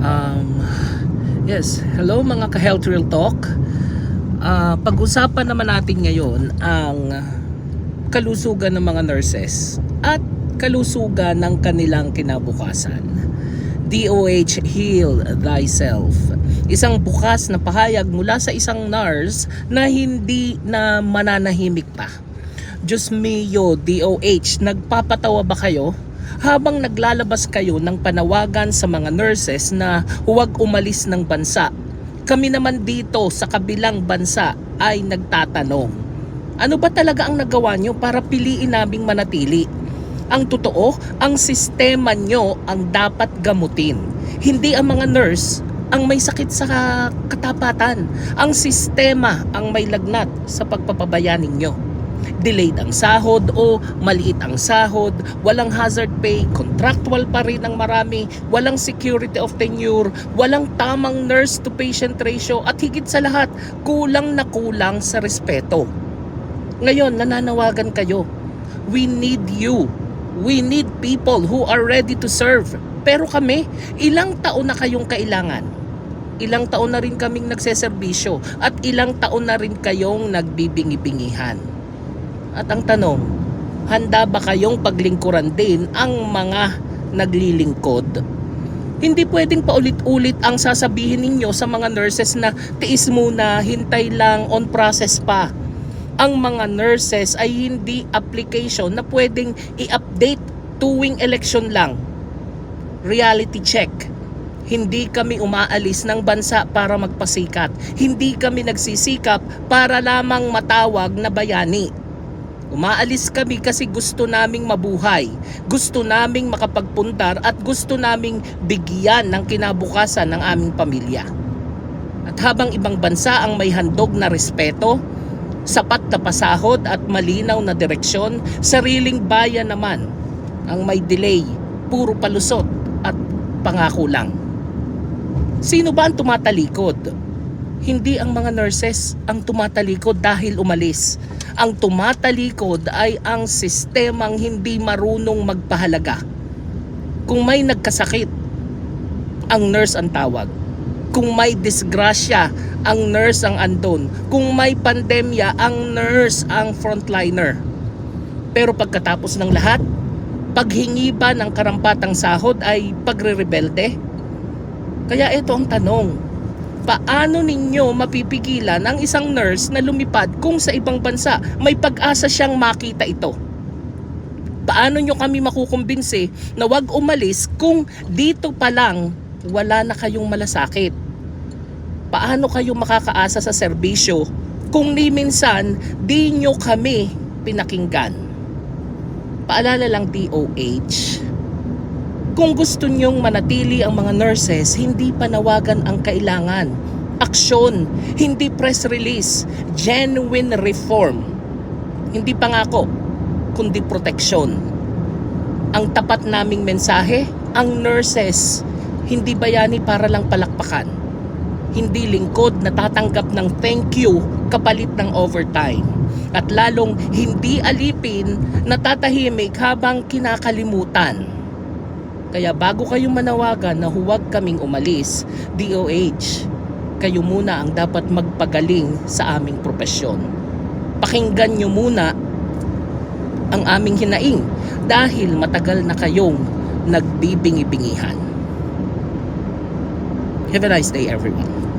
Um, yes, hello mga ka-Health Real Talk. Ah, pag-usapan naman natin ngayon ang kalusugan ng mga nurses at kalusugan ng kanilang kinabukasan. DOH Heal Thyself. Isang bukas na pahayag mula sa isang nurse na hindi na mananahimik pa. Diyos mio, DOH, nagpapatawa ba kayo? Habang naglalabas kayo ng panawagan sa mga nurses na huwag umalis ng bansa, kami naman dito sa kabilang bansa ay nagtatanong, ano ba talaga ang nagawa nyo para piliin naming manatili? Ang totoo, ang sistema nyo ang dapat gamutin. Hindi ang mga nurse ang may sakit sa katapatan. Ang sistema ang may lagnat sa pagpapabaya ninyo delayed ang sahod o maliit ang sahod, walang hazard pay, contractual pa rin ang marami, walang security of tenure, walang tamang nurse to patient ratio at higit sa lahat, kulang na kulang sa respeto. Ngayon, nananawagan kayo. We need you. We need people who are ready to serve. Pero kami, ilang taon na kayong kailangan? Ilang taon na rin kaming nagseserbisyo at ilang taon na rin kayong nagbibingi-bingihan. At ang tanong, handa ba kayong paglingkuran din ang mga naglilingkod? Hindi pwedeng paulit-ulit ang sasabihin ninyo sa mga nurses na tiis muna, hintay lang, on process pa. Ang mga nurses ay hindi application na pwedeng i-update tuwing election lang. Reality check. Hindi kami umaalis ng bansa para magpasikat. Hindi kami nagsisikap para lamang matawag na bayani. Umaalis kami kasi gusto naming mabuhay, gusto naming makapagpundar at gusto naming bigyan ng kinabukasan ng aming pamilya. At habang ibang bansa ang may handog na respeto, sapat na pasahod at malinaw na direksyon, sariling bayan naman ang may delay, puro palusot at pangako lang. Sino ba ang tumatalikod? Hindi ang mga nurses ang tumatalikod dahil umalis. Ang tumatalikod ay ang sistemang hindi marunong magpahalaga. Kung may nagkasakit, ang nurse ang tawag. Kung may disgrasya, ang nurse ang andon. Kung may pandemya, ang nurse ang frontliner. Pero pagkatapos ng lahat, paghingi ba ng karampatang sahod ay pagre-rebelde? Kaya ito ang tanong, paano ninyo mapipigilan ang isang nurse na lumipad kung sa ibang bansa may pag-asa siyang makita ito? Paano nyo kami makukumbinsi na wag umalis kung dito pa lang wala na kayong malasakit? Paano kayo makakaasa sa serbisyo kung ni minsan di nyo kami pinakinggan? Paalala lang DOH, kung gusto nyong manatili ang mga nurses, hindi panawagan ang kailangan. Aksyon, hindi press release, genuine reform. Hindi pangako, kundi proteksyon. Ang tapat naming mensahe, ang nurses, hindi bayani para lang palakpakan. Hindi lingkod na tatanggap ng thank you kapalit ng overtime. At lalong hindi alipin na tatahimik habang kinakalimutan. Kaya bago kayo manawagan na huwag kaming umalis, DOH, kayo muna ang dapat magpagaling sa aming propesyon. Pakinggan nyo muna ang aming hinaing dahil matagal na kayong nagbibingi-bingihan. Have a nice day everyone.